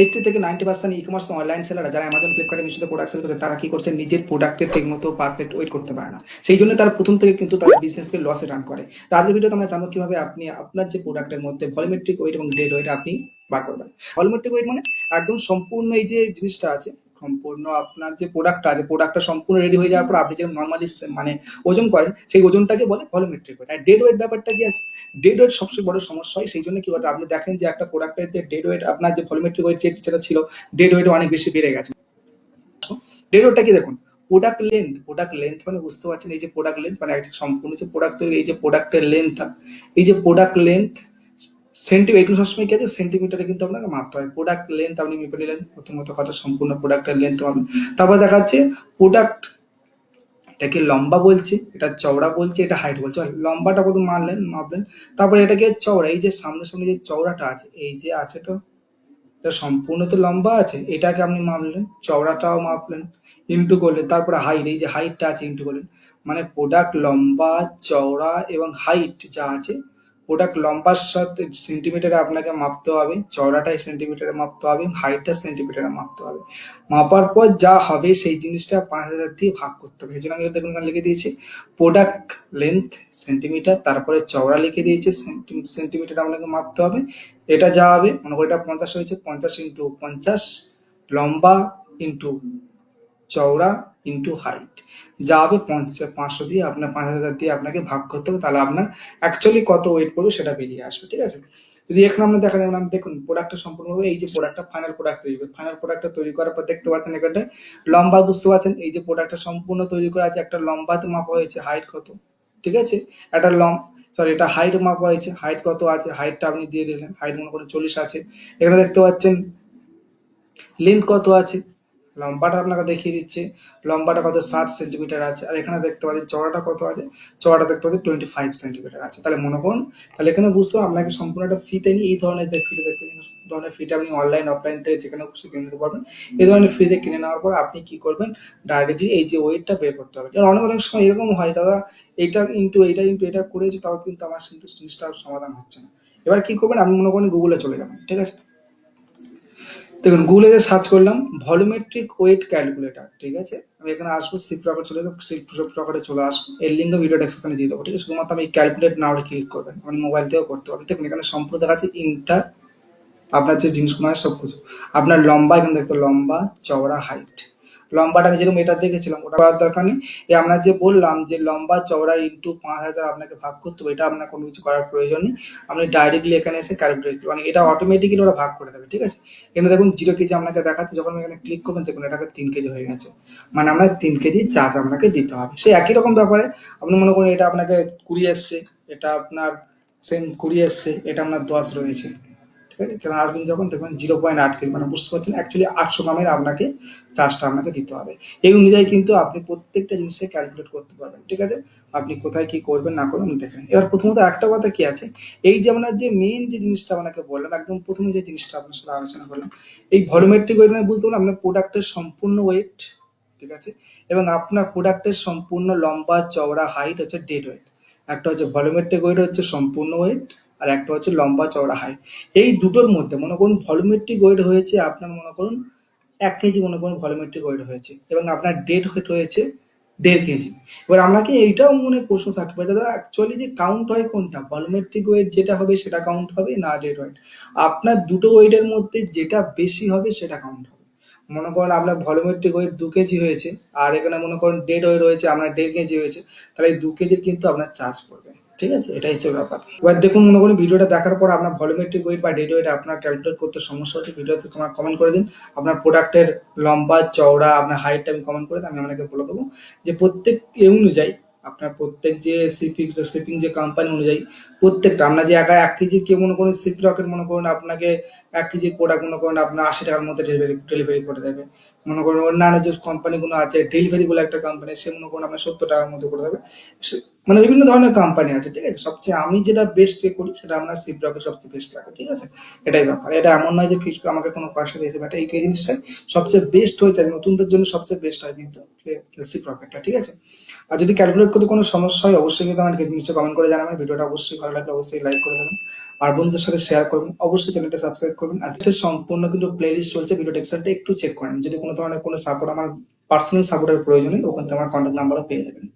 এইটি থেকে ninety percent e commerce online সেলাররা যারা Amazon ফ্লিপকার্টে মিশ্রিত প্রোডাক্ট সেল করে তারা কি করছে? নিজের প্রোডাক্টের ঠিক মতো পারফেক্ট ওয়েট করতে পারে না। সেই জন্য তারা প্রথম থেকে কিন্তু তাদের বিজনেসকে লসে রান করে। তো আজকের ভিডিওতে আমরা জানব কীভাবে আপনি আপনার যে প্রোডাক্টের মধ্যে ভলিমেট্রিক ওয়েট এবং ডেড ওয়েট আপনি বার করবেন। ভলিমেট্রিক ওয়েট মানে একদম সম্পূর্ণ এই যে জিনিসটা আছে সম্পূর্ণ আপনার যে প্রোডাক্টটা আছে প্রোডাক্টটা সম্পূর্ণ রেডি হয়ে যাওয়ার পর আপনি যে নর্মালি মানে ওজন করেন, সেই ওজনটাকে বলে ভলিমেট্রিক ওয়েট আর ডেড ওয়েট ব্যাপারটা কি আছে? ডেড ওয়েট সবচেয়ে বড় সমস্যা হয়, সেই জন্য কি বলতে আপনি দেখেন যে একটা প্রোডাক্টের যে ডেড ওয়েট আপনার যে ভলিমেট্রিক ওয়েট যেটা ছিল ডেড ওয়েট অনেক বেশি বেড়ে গেছে। ডেড ওয়েটটা কি দেখুন প্রোডাক্ট লেন্থ প্রোডাক্ট লেন্থ মানে বুঝতে পারছেন এই যে প্রোডাক্ট লেন্থ মানে সম্পূর্ণ যে প্রোডাক্ট তৈরি, এই যে প্রোডাক্টের লেন্থ এই যে প্রোডাক্ট লেন্থ সেন্টিমিটার এগুলো সবসময় কি সেন্টিমিটারে কিন্তু আপনাকে মাপতে হয় প্রোডাক্ট লেন্থ আপনি মেপে নিলেন, প্রথমত কথা সম্পূর্ণ প্রোডাক্টের লেন্থ মাপবেন। তারপর দেখা যাচ্ছে প্রোডাক্ট এটাকে লম্বা বলছে, এটা চওড়া বলছে, এটা হাইট বলছে। লম্বাটা কত মানলেন, মাপলেন। তারপরে এটাকে চওড়া, এই যে সামনে সামনে যে চওড়াটা আছে, এই যে আছে তো, এটা সম্পূর্ণ তো লম্বা আছে, এটাকে আপনি মাপলেন, চওড়াটাও মাপলেন ইন্টু করলেন তারপরে হাইট এই যে হাইটটা আছে ইন্টু করলেন মানে প্রোডাক্ট লম্বা, চওড়া এবং হাইট যা আছে প্রোডাক্ট লম্বার সাথে সেন্টিমিটারে আপনাকে মাপতে হবে চওড়াটাই সেন্টিমিটারে মাপতে হবে হাইটটা সেন্টিমিটারে মাপতে হবে। মাপার পর যা হবে সেই জিনিসটা পাঁচ হাজার দিয়ে ভাগ করতে হবে। এই জন্য আমি দেখুন লিখে দিয়েছি প্রোডাক্ট লেন্থ সেন্টিমিটার তারপরে চওড়া লিখে দিয়েছি সেন্টিমিটার আপনাকে মাপতে হবে। এটা যা হবে, মনে করি এটা পঞ্চাশ হয়েছে, পঞ্চাশ ইন্টু পঞ্চাশ, লম্বা ইন্টু চওড়া ইন্টু হাইট যা হবে পাঁচশো দিয়ে আপনার পাঁচ হাজার দিয়ে আপনাকে ভাগ করতে হবে, তাহলে আপনার অ্যাকচুয়ালি কত ওয়েট পড়বে সেটা বেরিয়ে আসবে, ঠিক আছে? যদি এখানে আমরা দেখা যাবে দেখুন প্রোডাক্টটা সম্পূর্ণভাবে এই যে প্রোডাক্টটা ফাইনাল প্রোডাক্ট তৈরি করে ফাইনাল প্রোডাক্টটা তৈরি করার পর দেখতে পাচ্ছেন এখানটায় লম্বা, বুঝতে পারছেন? এই যে প্রোডাক্টটা সম্পূর্ণ তৈরি করা আছে, একটা লম্বাতে মাপা হয়েছে হাইট কত, ঠিক আছে? একটা লম সরি এটা হাইট মাপা হয়েছে হাইট কত আছে হাইটটা আপনি দিয়ে দিলেন হাইট মনে করেন চল্লিশ আছে। এখানে দেখতে পাচ্ছেন লেন্থ কত আছে লম্বাটা আপনাকে দেখিয়ে দিচ্ছে। লম্বাটা কত? ষাট সেন্টিমিটার আছে। আর এখানে দেখতে পাচ্ছেন চড়াটা কত আছে? চড়াটা দেখতে পাচ্ছেন টোয়েন্টি ফাইভ সেন্টিমিটার আছে। তাহলে মনে করুন, তাহলে এখানে বুঝতে আপনাকে সম্পূর্ণ একটা ফিতে নিয়ে এই ধরনের ফিতে দেখতে ধরনের ফিতে আপনি অনলাইন অফলাইন থেকে যেখানে খুশি কিনে নিতে পারবেন। এই ধরনের ফ্রিতে কিনে নেওয়ার পর আপনি কি করবেন? ডাইরেক্টলি এই যে ওয়েটটা বের করতে হবে। এবার অনেক অনেক সময় এরকম হয়, দাদা এটা ইন্টু এইটা ইন্টু এটা করেছি, তাও কিন্তু আমার কিন্তু জিনিসটার সমাধান হচ্ছে না। এবার কি করবেন? আপনি মনে করেন গুগলে চলে যাবেন, ঠিক আছে? দেখুন গুগলে যে সার্চ করলাম ভলিউমেট্রিক ওয়েট ক্যালকুলেটর ঠিক আছে? আমি এখানে আসব সিট প্রকার চলে যাব সিট প্রকারে চলে আসব। এর লিঙ্ক ভিডিও ডেসক্রিপশনে দিয়ে দেবো, ঠিক আছে? শুধুমাত্র আমি ক্যালকুলেট না নাও ক্লিক করবেন। আপনি মোবাইল থেকেও করতে পারবেন দেখুন, এখানে সম্পূর্ণ দেখা যাচ্ছে ইন্টার আপনার যে জিনিসগুলো সব কিছু আপনার লম্বা, এখানে দেখতে লম্বা, চওড়া হাইট লম্বাটা আমি যেরকম এটা দেখেছিলাম, ওটা করার দরকার নেই। আমরা যে বললাম যে লম্বা চওড়া ইন্টু পাঁচ হাজার আপনাকে ভাগ করতে হবে, এটা আপনার কোনো কিছু করার প্রয়োজন নেই। আপনি ডাইরেক্টলি এখানে এসে ক্যালকুলেট মানে এটা অটোমেটিক্যালি ওরা ভাগ করে দেবে, ঠিক আছে? এখানে দেখুন জিরো কেজি আপনাকে দেখাচ্ছে, যখন এখানে ক্লিক করবেন, দেখুন এটাকে তিন কেজি হয়ে গেছে। মানে আমরা তিন কেজি চার্জ আপনাকে দিতে হবে। সেই একই রকম ব্যাপারে, আপনি মনে করুন এটা আপনাকে কুড়ি এসছে, এটা আপনার সেম কুড়ি এসছে, এটা আপনার দশ রয়েছে। ঠিক আছে? কারণ আপনি যখন দেখবেন জিরো পয়েন্ট আট কেজি মানে বুঝতে পারছেন অ্যাকচুয়ালি আটশো গ্রামের আপনাকে চার্জটা আপনাকে দিতে হবে। এই অনুযায়ী কিন্তু আপনি প্রত্যেকটা জিনিসে ক্যালকুলেট করতে পারবেন, ঠিক আছে? আপনি কোথায় কি করবেন, না করবেন দেখেন এবার প্রথমত একটা কথা কি আছে? এই যে আপনার যে মেইন যে জিনিসটা আপনাকে বললাম, একদম প্রথমে যে জিনিসটা আপনার সাথে আলোচনা করলাম, এই ভলিউমেট্রিক ওয়েট মানে বুঝতে পারলাম আপনার প্রোডাক্টের সম্পূর্ণ ওয়েট ঠিক আছে? এবং আপনার প্রোডাক্টের সম্পূর্ণ লম্বা, চওড়া হাইট হচ্ছে ডেড ওয়েট একটা হচ্ছে ভলিউমেট্রিক ওয়েট হচ্ছে সম্পূর্ণ ওয়েট আর একটা হচ্ছে লম্বা চওড়া হাইট এই দুটোর মধ্যে মনে করুন ভলিউমেট্রিক ওয়েট হয়েছে, আপনার মনে করুন এক কেজি মনে করুন ভলিউমেট্রিক ওয়েট হয়েছে এবং আপনার ডেড ওয়েট হয়েছে দেড় কেজি। এবার আপনাকে এইটাও মনে প্রশ্ন থাকবে দাদা অ্যাকচুয়ালি যে কাউন্ট হয় কোনটা? ভলিউমেট্রিক ওয়েট যেটা হবে সেটা কাউন্ট হবে না ডেড ওয়েট আপনার দুটো ওয়েটের মধ্যে যেটা বেশি হবে সেটা কাউন্ট হবে। মনে করেন আপনার ভলিউমেট্রিক ওয়েট দু কেজি হয়েছে, আর এখানে মনে করেন ডেড ওয়েট রয়েছে আপনার দেড় কেজি হয়েছে, তাহলে এই দু কেজির কিন্তু আপনার চার্জ পড়বে। ঠিক আছে? এটাই হচ্ছে ব্যাপার। এবার দেখুন, মনে করুন ভিডিওটা দেখার পর আপনার ভলিউমেট্রিক ওয়েট বা ডেড ওয়েট আপনার ক্যালকুলেট করতে সমস্যা হচ্ছে, ভিডিওতে তোমার কমেন্ট করে দিন। আপনার প্রোডাক্টের লম্বা, চওড়া, আপনার হাইটটা আমি কমেন্ট করে দিন আমি আপনাকে বলে দেবো যে প্রত্যেক এ অনুযায়ী, আপনার প্রত্যেক যে শিপিং শিপিং যে কোম্পানি অনুযায়ী প্রত্যেকটা, আপনার যে একা এক কেজি কেউ মনে করুন শিপ রকেট মনে করুন, আপনাকে এক কেজির প্রোডাক্ট মনে করুন, আপনার আশি টাকার মধ্যে ডেলিভারি ডেলিভারি করে দেবে। মনে করুন অন্যান্য যে কোম্পানিগুলো আছে ডেলিভারি বলে একটা কোম্পানি সে মনে করুন আপনার সত্তর টাকার মধ্যে করে দেবে। মানে বিভিন্ন ধরনের কোম্পানি আছে, ঠিক আছে? সবচেয়ে আমি যেটা বেস্ট পে করি সেটা আমার সিপ রকেট সবচেয়ে বেস্ট লাগে, ঠিক আছে? এটাই ব্যাপার। এটা এমন নয় যে ফিস আমাকে কোনো পয়সা দিয়েছে বাট এই জিনিসটাই সবচেয়ে বেস্ট হয়ে যায় নতুনদের জন্য সবচেয়ে বেস্ট হয় কিন্তু সিপ রকেটটা ঠিক আছে? আর যদি ক্যালকুলেট করতে কোনো সমস্যা হয়, অবশ্যই কিন্তু আমাকে নিচে কমেন্ট করে জানাবেন। ভিডিওটা অবশ্যই ভালো লাগলে অবশ্যই লাইক করে দেবেন। আর বন্ধুদের সাথে শেয়ার করবেন, অবশ্যই চ্যানেলটা সাবস্ক্রাইব করবেন। আর সম্পূর্ণ কিন্তু প্লেলিস্ট চলছে ভিডিও টেক্সটটা একটু চেক করেন যদি কোনো ধরনের কোনো সাপোর্ট আমার পার্সোনাল সাপোর্টের প্রয়োজন হয় ওখান থেকে আমার কন্ট্যাক্ট নাম্বারও পেয়ে যাবেন।